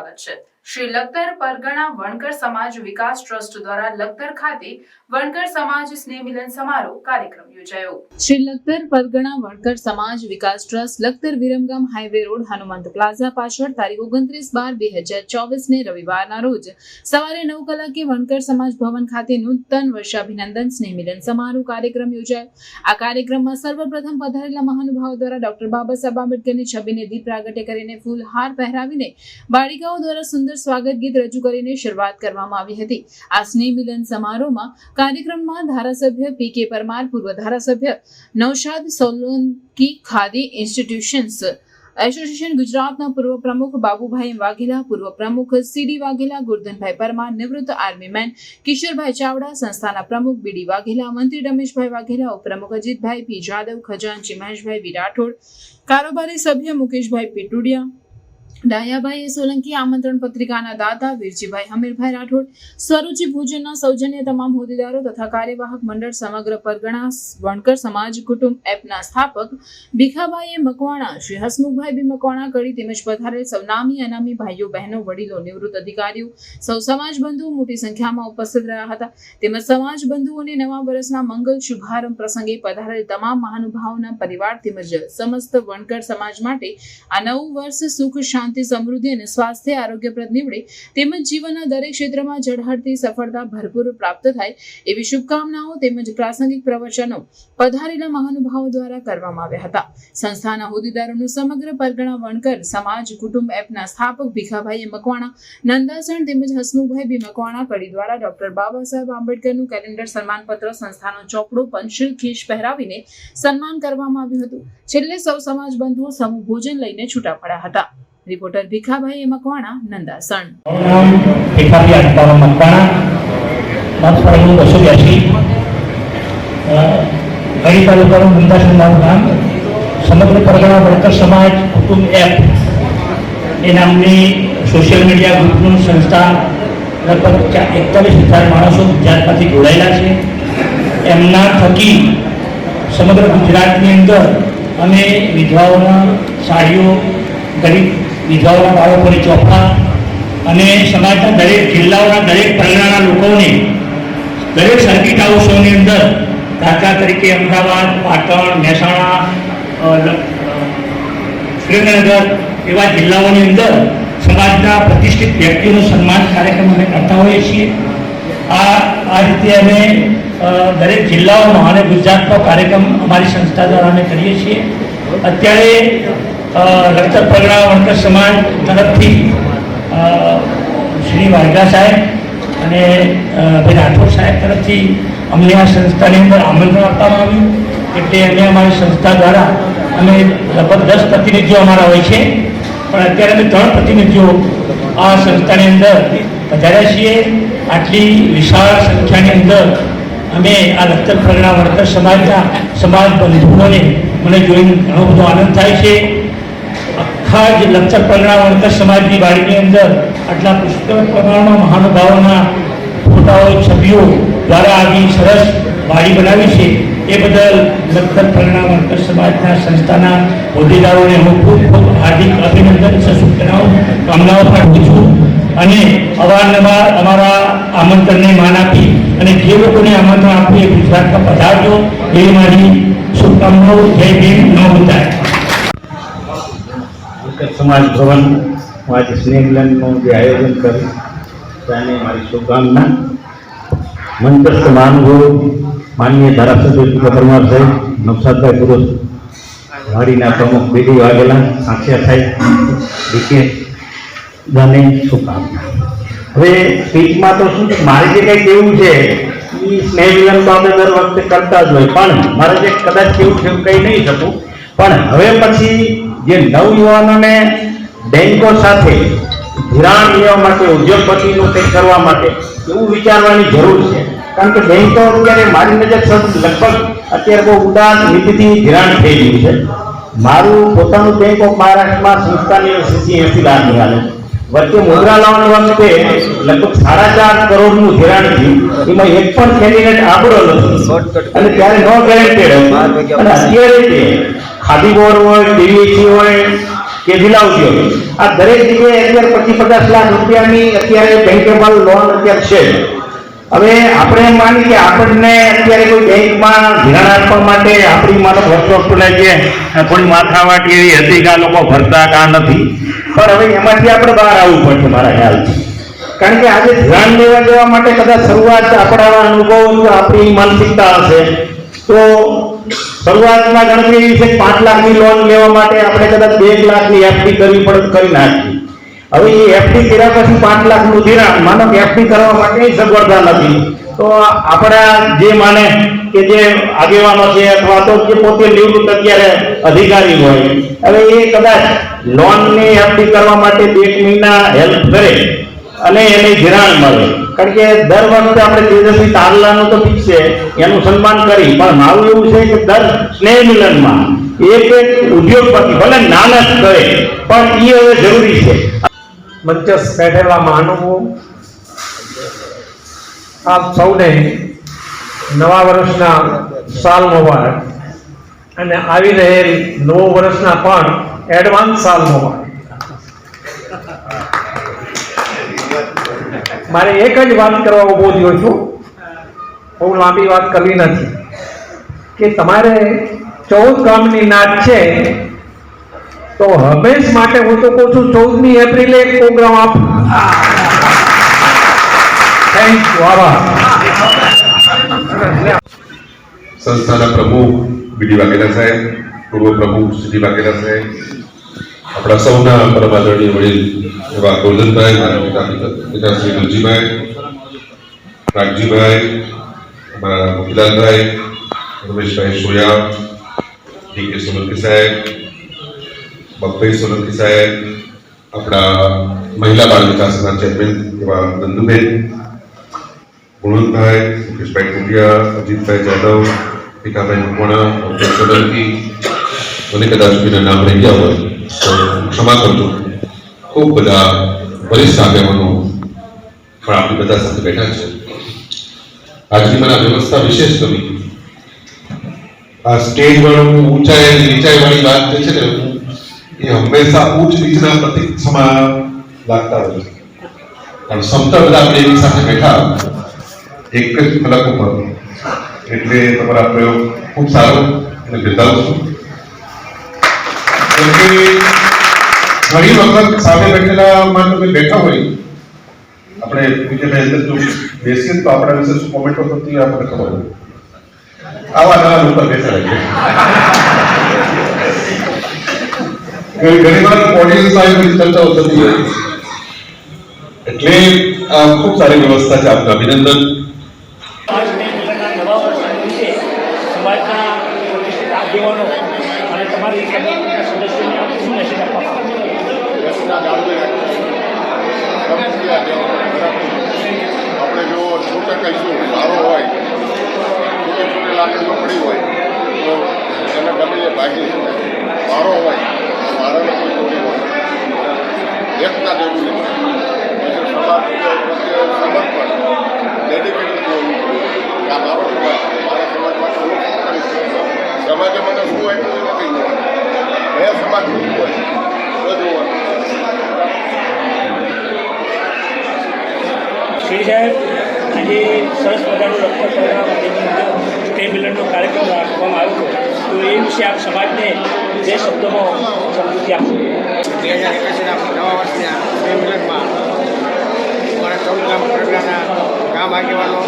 સ્વાગત છે શ્રી લખતર પરગણા વણકર સમાજ વિકાસ ટ્રસ્ટ દ્વારા લખતર ખાતે વણકર સમાજ સ્નેહ મિલન સમારોહ કાર્યક્રમ યોજાયો. શ્રી લખતર પરગણા વણકર સમાજ વિકાસ trust Lakhtar Viramgam highway road Hanumant plaza પાછળ તારીખ ઓગણત્રીસ બાર બે હજાર ચોવીસ ને રવિવારના રોજ સવારે નવ કલાકે વણકર સમાજ ભવન ખાતે નૂતન વર્ષાભિનંદન સ્નેહ મિલન સમારોહ કાર્યક્રમ યોજાયો. આ કાર્યક્રમમાં સર્વપ્રથમ પધારેલા મહાનુભાવો દ્વારા ડોક્ટર બાબા સાહેબ આંબેડકરની છબીને દીપ પ્રાગટ્ય કરીને ફૂલહાર પહેરાવીને બાળિકાઓ દ્વારા સુંદર સ્વાગત ગીત રજૂ કરીને શરૂઆત કરવામાં આવી હતી. આ સ્નેહ મિલન સમારોહમાં કાર્યક્રમમાં ધારાસભ્ય પી કે પરમાર, પૂર્વ ધારાસભ્ય નૌશાદ સોલંકી, ખાદી ઇન્સ્ટિટ્યુશન્સ એસોસિએશન ગુજરાતના પૂર્વ પ્રમુખ બાબુભાઈ વાઘેલા, પૂર્વ પ્રમુખ સીડી વાઘેલા, ગુરધનભાઈ પરમાર, નિવૃત્ત આર્મી મેન કિશોરભાઈ ચાવડા, સંસ્થાના પ્રમુખ બીડી વાઘેલા, મંત્રી રમેશભાઈ વાઘેલા, ઉપપ્રમુખ અજીતભાઈ પી જાદવ, ખજાનચી મહેશભાઈ વિરાઠોડ, કારોબારી સભ્ય મુકેશભાઈ પીટુડિયા ડાયાભાઈ સોલંકી આમંત્રણ પત્રિકાના દાતા વીરજીભાઈ હમીરભાઈ રાઠોડ, સ્વરૂચિ ભોજનના સૌજન્ય તમામ હોદ્દેદારો તથા કાર્યવાહક મંડળ સમગ્ર પરગણા વણકર સમાજ કુટુંબ એપના સ્થાપક ભીખાભાઈએ મકવાણા, શ્રી હસમુખભાઈ બી મકવાણા કરી તેમજ પધારેલ સૌ નામી, અનામી ભાઈઓ, બહેનો, વડીલો, નિવૃત્ત અધિકારીઓ, સૌ સમાજ બંધુઓ મોટી સંખ્યામાં ઉપસ્થિત રહ્યા હતા. તેમજ સમાજ બંધુઓને નવા વર્ષના મંગલ શુભારંભ પ્રસંગે પધારેલ તમામ મહાનુભાવોના પરિવાર તેમજ સમસ્ત વણકર સમાજ માટે આ નવું વર્ષ સુખ, શાંતિ સમૃદ્ધિ અને સ્વાસ્થ્ય આરોગ્યપ્રદ નીવડે તેમજ જીવનના દરેક ક્ષેત્રમાં ઝળહળતી સફળતા ભરપૂર પ્રાપ્ત થાય એવી શુભકામનાઓ તેમજ પ્રાસંગિક પ્રવચનો પધારેલા મહાનુભાવો દ્વારા કરવામાં આવ્યા હતા. સંસ્થાના હોદ્દેદારોનું સમગ્ર પરગણા વણકર, સમાજ, કુટુંબ એપના સ્થાપક ભીખાભાઈ મકવાણા, નંદાસણ તેમજ હસમુખભાઈ બી મકવાણા, કડી દ્વારા ડોક્ટર બાબા સાહેબ આંબેડકરનું કેલેન્ડર સન્માનપત્ર, સંસ્થાનો ચોપડો, પંચશીલ ખીશ પહેરાવીને સન્માન કરવામાં આવ્યું હતું. છેલ્લે સૌ સમાજ બંધુઓ સમૂહ ભોજન લઈને છૂટા પડ્યા હતા. રિપોર્ટર ભીખાભાઈ મકવાણા નંદાસણ ભીખાભાઈ અટકાવા મકવાણા. મારું નામ સમગ્ર પરગણા વળતર સમાજ કુટુંબ એપ. એ નામની સોશિયલ મીડિયા ગ્રુપનું સંસ્થા લગભગ એકતાલીસ હજાર માણસો ગુજરાતમાંથી જોડાયેલા છે. એમના થકી સમગ્ર ગુજરાતની અંદર અમે વિધવાઓના સાડીઓ, ગરીબ વિધવાઓના બાળકોને ચોખા અને સમાજના દરેક જિલ્લાઓના દરેક પરગણાના લોકોને દરેક સર્કિટ હાઉસોની અંદર દાખલા તરીકે અમદાવાદ, પાટણ, મહેસાણા સુરેન્દ્રનગર એવા જિલ્લાઓની અંદર સમાજના પ્રતિષ્ઠિત વ્યક્તિઓનો સન્માન કાર્યક્રમ અમે કરતા હોઈએ છીએ. આ આ રીતે અમે દરેક જિલ્લાઓમાં અને ગુજરાતનો કાર્યક્રમ અમારી સંસ્થા દ્વારા અમે કરીએ છીએ. અત્યારે લખતર પરગણા વણકર સમાજ તરફથી શ્રી વાઘા સાહેબ અને ભાઈ રાઠોડ સાહેબ તરફથી અમને આ સંસ્થાની અંદર આમંત્રણ આપવામાં આવ્યું એટલે અમે અમારી સંસ્થા દ્વારા અમે લગભગ દસ પ્રતિનિધિઓ અમારા હોય છે. પણ અત્યારે અમે ત્રણ પ્રતિનિધિઓ આ સંસ્થાની અંદર પધાર્યા છીએ. આટલી વિશાળ સંખ્યાની અંદર અમે આ લખતર પ્રગણા વણકર સમાજના સમાજ બંધુઓને મને જોઈને ઘણો બધો આનંદ થાય છે. આખા જે લક્ષર પરગણા વણકર સમાજની વાડીની અંદર આટલા પુષ્કળ પ્રમાણમાં મહાનુભાવોના ફોટાઓ, છબીઓ દ્વારા આવી સરસ વાડી બનાવી છે. એ બદલ લખતર પરિણામ અંતર સમાજના સંસ્થાના હોદ્દેદારોને હું ખૂબ ખૂબ હાર્દિક અભિનંદન સશુભકામનાઓ કામનાઓ પાઠવું છું. અને અવારનવાર અમારા આમંત્રણને માન આપી અને જે લોકોને આમંત્રણ આપ્યું એ ગુજરાતમાં પધારજો. એ મારી શુભકામનાઓ. જય ભીમ. ન એક સમાજ ભવન આજે સ્નેહ મિલનનું જે આયોજન કર્યું તેને મારી શુભકામના મંચસ્થ મહાનુભવ, માનનીય ધારાસભ્ય પરમાર સાહેબ, નવસાદભાઈ પુરુષ, વાડીના પ્રમુખ બીડી વાઘેલા, સાંખિયા સાહેબ, ડીકે બધાને શુભકામના હવે સ્પીચમાં તો શું મારે જે કંઈ કેવું છે એ સ્નેહ મિલન તો આપણે દર વખતે કરતા જ હોય, પણ મારે જે કદાચ કેવું છે કંઈ નહીં શકું. પણ હવે પછી જે નવયુવાનોને બેન્કો સાથે ધિરાણ લેવા માટે, ઉદ્યોગપતિનું કંઈક કરવા માટે એવું વિચારવાની જરૂર છે. કારણ કે બેન્કો અત્યારે મારી નજર સર લગભગ અત્યારે બહુ ઉદાર નીતિથી ધિરાણ થઈ ગયું છે. મારું પોતાનું બેંક ઓફ મહારાષ્ટ્રમાં સંસ્થાની એસી એસી લાખ નિહાલે વચ્ચે મુદ્રા લોન વખતે લગભગ સાડા ચાર કરોડનું ધિરાણ થયું. એમાં એક પણ કેન્ડિડેટ આબળો નથી. અને ત્યારે નો ગેરેન્ટેડ હતું. અને અત્યારે તે ખાદી બોર્ડ હોય ડીવીસી હોય કે જિલ્લા હોય આ દરેક જગ્યાએ અત્યારે પચીસ પચાસ લાખ રૂપિયાની અત્યારે બેંકેબલ લોન અત્યારે છે. હવે આપણે એમ માની કે આપણને અત્યારે કોઈ બેંકમાં ધિરાણ આપવા માટે આપણી માનો વર્ષોને જે થોડી માથાવાટી એવી હતી કે આ લોકો ભરતા કા નથી. પણ હવે એમાંથી આપણે બહાર આવવું પડશે મારા ખ્યાલથી. કારણ કે આજે ધ્યાન લેવા દેવા માટે કદાચ શરૂઆત આપણા અનુભવો આપણી માનસિકતા હશે. તો શરૂઆતમાં ગણતરી એવી છે પાંચ લાખની લોન લેવા માટે આપણે કદાચ બે લાખની એફડી કરવી પડે કરી નાખી હવે એ એફડી કર્યા પછી પાંચ લાખનું ધિરાણ, માનો કે એફડી કરવા માટે સગવડતા નથી. તો આપણા જે માને કે જે આગેવાનો છે અથવા તો જે પોતે નિવૃત્ત અત્યારે અધિકારી હોય, હવે એ કદાચ લોનની એફડી કરવા માટે બે મહિના હેલ્પ કરે અને એને ધિરાણ મળે. કારણ કે દર વખતે આપણે તેજસ્વી તારલાનું તો ઠીક છે, એનું સન્માન કરી, પણ મારું એવું છે કે દર સ્નેહ મિલનમાં એક એક ઉદ્યોગપતિ, ભલે નાના કરે, પણ એ હવે જરૂરી છે. મંચસ બેઠેલા મહાનુભવો આપ સૌને નવા વર્ષના સાલ મુબારક અને આવી રહેલ નવો વર્ષના પણ એડવાન્સ સાલ મુબારક. મારે એક જ વાત કરવા ઊભો થયો છું. બહુ લાંબી વાત કરવી નથી. કે તમારે ચૌદ ગામની નાચ છે, તો હંમેશ માટે હું તો કહું છું, ચૌદમી એપ્રિલે એક પ્રોગ્રામ આપ. થેન્ક યુ આભાર સંસ્થાના પ્રમુખ, બીડી વાઘેલા સાહેબ, પૂર્વ પ્રમુખ શ્રી વાઘેલા સાહેબ, આપણા સૌના પરમ આદરણીય વડીલ એવા ગોરધનભાઈ મારા પિતા પિતા શ્રી ગલજીભાઈ રાગજીભાઈ, અમારા મોતીલાલભાઈ રમેશભાઈ સોયા, ડી કે સોલંકી સાહેબ બપ્પાઈ સોલંકી સાહેબ, આપણા મહિલા બાળ વિકાસના ચેરમેન એવા નંદુબેન ગુણવંતભાઈ મુકેશભાઈ કુંડિયા, અજીતભાઈ જાદવ, ભીખાભાઈ મકવાણા ડૉક્ટર સોલંકી મને કદાચ કોઈના નામ રહી ગયા હોય, તો ક્ષમા કરજો. ખૂબ બધા વરિષ્ઠ આગેવાનો પણ આપણી બધા સાથે બેઠા છે. આજની મને વ્યવસ્થા વિશેષ ગમી. આ સ્ટેજ વાળું ઊંચાઈ નીચાઈ વાળી વાત જે છે ને એ હંમેશા ઉચ્ચ નીચના પ્રતિક સમા લાગતા હોય છે. પણ સમતા બધા આપણે એની સાથે બેઠા એક જ ફલક ઉપર એટલે તમારા પ્રયોગ ખૂબ સારો અને બિરદાવું છું ઘણી વખત સામે બેઠેલા માનો તમે બેઠા હોય, આપણે જો બેસીએ તો આપણા વિશે શું કોમેન્ટો થતી આપણને ખબર હોય. આવા નવા લોકો બેઠા રહીએ ઘણી વાર ઓડિયન્સ એવી ચર્ચાઓ થતી હોય એટલે ખૂબ સારી વ્યવસ્થા છે. આપનું અભિનંદન. નવા વર્ષ નિમિત્તે સમાજના આગેવાનો અને તમારી સદસ્યોને શું મેસેજ આપણે જો છૂટે કહીશું સારો હોય છૂટે છૂટે લાકડીઓ પડી હોય તો એને ગમે ભાગી શકે મારો હોય મારાને કોઈ તોડી હોય એકતા જરૂરી છે સમાજ પ્રત્યે સમર્પણ ડેડિકેટેડ હોવું સમાજ સમાજ સમાજે મને શું આપ્યું સમાજનું શું હોય તો જોવાનું શ્રી સાહેબ, આજે સરસ મજાનું રક્ત સૌના માધ્યમથી સ્ટે મિલનનો કાર્યક્રમ રાખવામાં આવ્યો હતો તો એ વિશે આપ સમાજને બે શબ્દોમાં સમજૂતી આપશો. બે હજાર એકવીસના નવા વર્ષના સ્ટે મારા ચૌદ ગામ પરગણાના ગામ આગેવાનો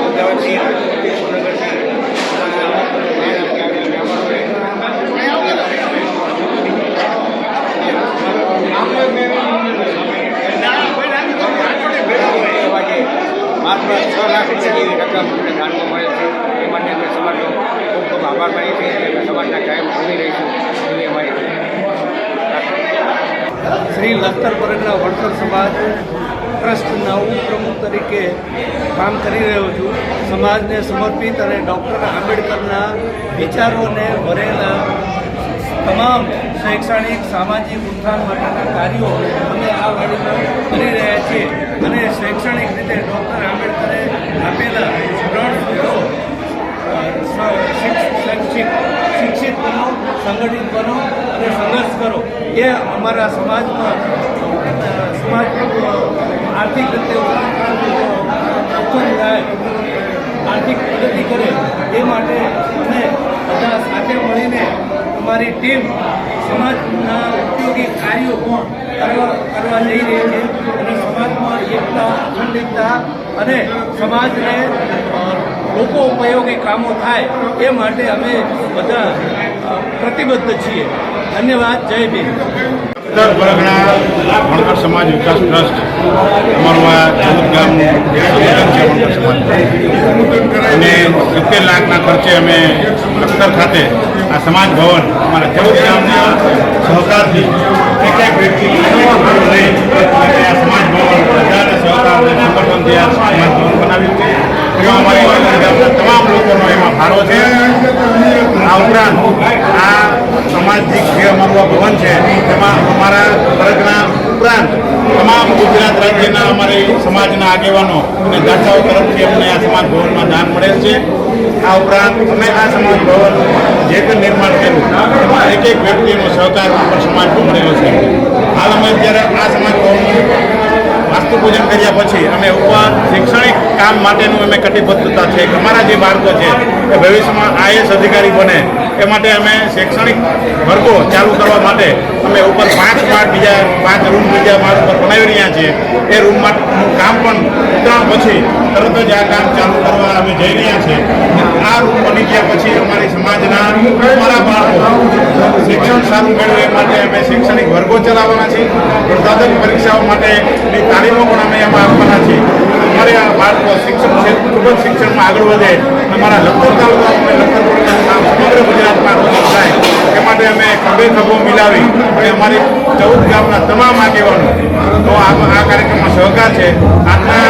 અમદાવાદથી મહાત્મા છ. લાખ રૂપિયાની રકમ દાનમાં મળે છે એ માટે અમે સમાજનો ખૂબ ખૂબ આભાર માનીએ છીએ અને સમાજના કાયમ ભૂલી રહીશું એવી અમારી શ્રી લખતર પરગના વણકર સમાજ ટ્રસ્ટના ઉપપ્રમુખ તરીકે કામ કરી રહ્યો છું. સમાજને સમર્પિત અને ડૉક્ટર આંબેડકરના વિચારોને ભરેલા તમામ શૈક્ષણિક, સામાજિક ઉત્થાન માટેના કાર્યો અમે આ વાડીમાં કરી રહ્યા છીએ. અને શૈક્ષણિક રીતે ડૉક્ટર આંબેડકરે આપેલા શિક્ષિત શિક્ષિત બનો, સંગઠિત બનો અને સંઘર્ષ કરો. એ અમારા સમાજમાં સમાજ આર્થિક રીતે સક્ષમ થાય આર્થિક પ્રગતિ કરે, એ માટે અમે બધા સાથે મળીને અમારી ટીમ સમાજના ઉપયોગી કાર્યો કરવા કરવા જઈ રહી છે. અને સમાજમાં એકતા, અખંડિતતા અને સમાજને લોકો ઉપયોગી કામો થાય, એ માટે અમે બધા પ્રતિબદ્ધ છીએ. ધન્યવાદ. જય ભીમ. ઉત્તર પરગણા વણકર સમાજ વિકાસ ટ્રસ્ટ, અમારું આ ચૌદ ગામનું અને સિત્તેર લાખના ખર્ચે અમે લખતર ખાતે આ સમાજ ભવન અમારા ચૌદ ગામના સહકારથી એક એક વ્યક્તિ સમાજ ભવન બધાના ભવન બનાવ્યું છે. એમાં અમારી તમામ લોકોનો એમાં ફાળો છે. આ ઉપરાંત આ સામાજિક જે અમારું આ ભવન છે. તેમાં અમારા વર્ગના ઉપરાંત તમામ ગુજરાત રાજ્યના અમારી સમાજના આગેવાનો અને દાતાઓ તરફથી અમને આ સમાજ ભવનમાં દાન મળેલ છે. આ ઉપરાંત અમે આ સમાજ ભવન જે કંઈ નિર્માણ કર્યું, એમાં એક એક વ્યક્તિનો સહકાર પણ સમાજમાં મળેલો છે. હાલ અમે અત્યારે આ સમાજ ભવનનું વાસ્તુ કર્યા પછી અમે ઉપર શૈક્ષણિક કામ માટેનું અમે કટિબદ્ધતા છે અમારા જે બાળકો છે એ ભવિષ્યમાં આઈએસ અધિકારી બને, એ માટે અમે શૈક્ષણિક વર્ગો ચાલુ કરવા માટે અમે ઉપર પાંચ માળ બીજા, પાંચ રૂમ બીજા માળ ઉપર બનાવી રહ્યા છીએ. એ રૂમ કામ પણ ઉતરાણ પછી તરત જ આ કામ ચાલુ કરવા અમે જઈ રહ્યા છીએ. આ રૂમ બની ગયા પછી અમારી સમાજના અમારા બાળકો શિક્ષણ સારું મેળવે માટે અમે શૈક્ષણિક વર્ગો ચલાવવાના છીએ. પ્રસાધક પરીક્ષાઓ માટેની તાલીમો પણ અમે એમાં આપવાના છીએ. અમારે આ બાળકો શિક્ષણ ક્ષેત્ર ખૂબ જ શિક્ષણમાં આગળ વધે. અમારા લખપત તાલુકા અને લખપત સમગ્ર ગુજરાતમાં રોજગાર થાય. એ માટે અમે ખભે ખભો મિલાવી અને અમારી ચૌદ ગામના તમામ આગેવાનો, તો આ કાર્યક્રમમાં સહકાર છે. આજના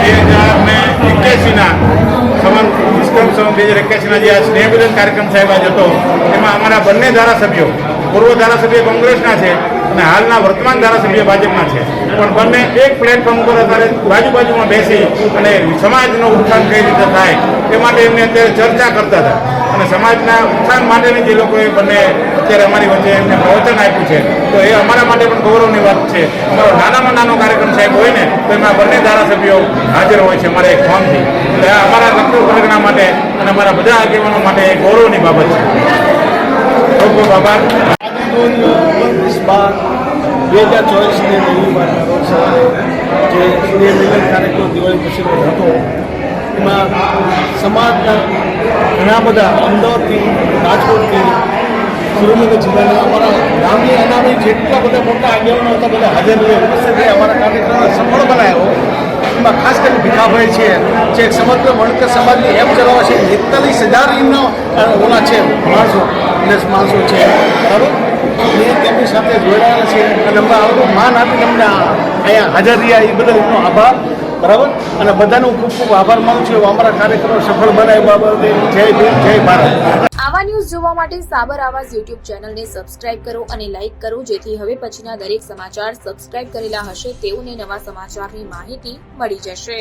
બે હજાર ને એક્યાસીના સવન વિશ્વમ સવન બે હજાર એક્યાસીના જે આ સ્નેહ કાર્યક્રમ સાહેબ આજ હતો, એમાં અમારા બંને ધારાસભ્યો, પૂર્વ ધારાસભ્ય કોંગ્રેસના છે અને હાલના વર્તમાન ધારાસભ્ય ભાજપના છે. પણ બંને એક પ્લેટફોર્મ પર અત્યારે બાજુ બાજુમાં બેસી અને સમાજનો ઉત્થાન કઈ રીતે થાય તે માટે એમને અત્યારે ચર્ચા કરતા હતા. અને સમાજના ઉત્થાન માટેની જે લોકોએ બંને અત્યારે અમારી વચ્ચે એમને પ્રવચન આપ્યું છે, તો એ અમારા માટે પણ ગૌરવની વાત છે. અમારો નાનામાં નાનો કાર્યક્રમ સાહેબ હોય ને, તો એમાં બંને ધારાસભ્યો હાજર હોય છે અમારા એક ફોર્મથી. એટલે આ અમારા લખનૌ વર્ગના માટે અને અમારા બધા આગેવાનો માટે એ ગૌરવની બાબત છે. ખૂબ ખૂબ આભાર. બાર, બે હજાર ચોવીસની રવિવારના રોજ સવારે જે સ્નેહ કાર્યક્રમ દિવાળી પછીનો હતો, એમાં સમાજના ઘણા બધા અમદાવાદથી રાજકોટથી સુરેન્દ્રનગર જિલ્લાના અમારા ગામની અનામી જેટલા બધા મોટા આગેવાનો હતા, બધા હાજર ઉપસ્થિત રહી અમારા કાર્યક્રમને સફળ બનાવ્યો. એમાં ખાસ કરીને ભીખાભાઈ છે, જે સમગ્ર વણકર સમાજની એમ ચલાવે છે. એકતાલીસ હજાર એમનો ઓલા છે, માણસો એટલે માણસો છે. બરાબર? અને તેમની સાથે જોડાયેલા છે. અને અમને આવડું માન આપીને અમને અહીંયા હાજર રહ્યા, એ બદલ એમનો આભાર. બરાબર? અને બધાનો ખૂબ ખૂબ આભાર માનું છું. અમારા કાર્યક્રમ સફળ બનાવ્યા બાબતે. જય ભીમ, જય ભારત. આવા ન્યૂઝ જોવા માટે સાબર આવાજ યુટ્યુબ ચેનલને સબસ્ક્રાઇબ કરો અને લાઇક કરો, જેથી હવે પછીના દરેક સમાચાર સબસ્ક્રાઇબ કરેલા હશે તેઓને નવા સમાચારની માહિતી મળી જશે.